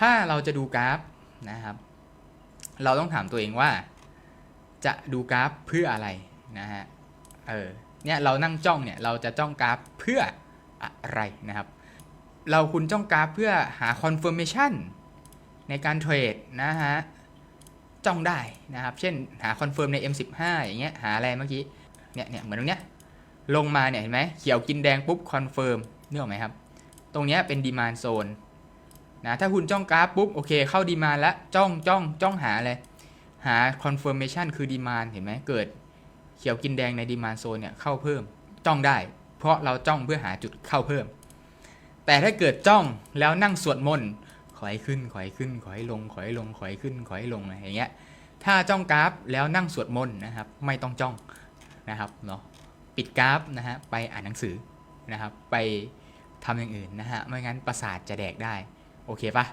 ถ้าเราจะดูกราฟนะครับ เราต้องถามตัวเองว่า จะดูกราฟเพื่ออะไรนะฮะเออเนี่ยเรานั่งจ้องเนี่ยเราจะจ้องกราฟเพื่ออะไรนะครับ เราคุณจ้องกราฟเพื่อหา confirmation ในการเทรดนะฮะจ้องได้นะครับ เช่นหา confirm ใน M15 อย่างเงี้ยหาอะไรเมื่อกี้เนี่ยเนี่ยเหมือนตรงเนี้ยลงมาเนี่ยเห็นไหมเขียวกินแดงปุ๊บ confirm นึกออไหมครับ ตรงเนี้ยเป็น demand zone นะถ้าคุณจ้องกราฟปุ๊บโอเคเข้า demand แล้วจ้องจ้องจ้องหาเลยหา confirmation คือ demand เห็นไหมเกิดเขียวกินแดงใน demand zone เนี่ยเข้าเพิ่มจ้องได้ เพราะเราจ้องเพื่อหาจุดเข้าเพิ่ม แต่ถ้าเกิดจ้องแล้วนั่งสวดมนต์ขอให้ขึ้นขอให้ขึ้นขอให้ลงขอให้ลงขอให้ขึ้นขอให้ลงอะไรอย่างเงี้ยถ้าจ้องกราฟแล้วนั่งสวดมนต์นะครับ ไม่ต้องจ้องนะครับเนาะปิดกราฟนะฮะไปอ่านหนังสือนะครับ ไปทำอย่างอื่นนะฮะไม่งั้นประสาทจะแดกได้ โอเคปะ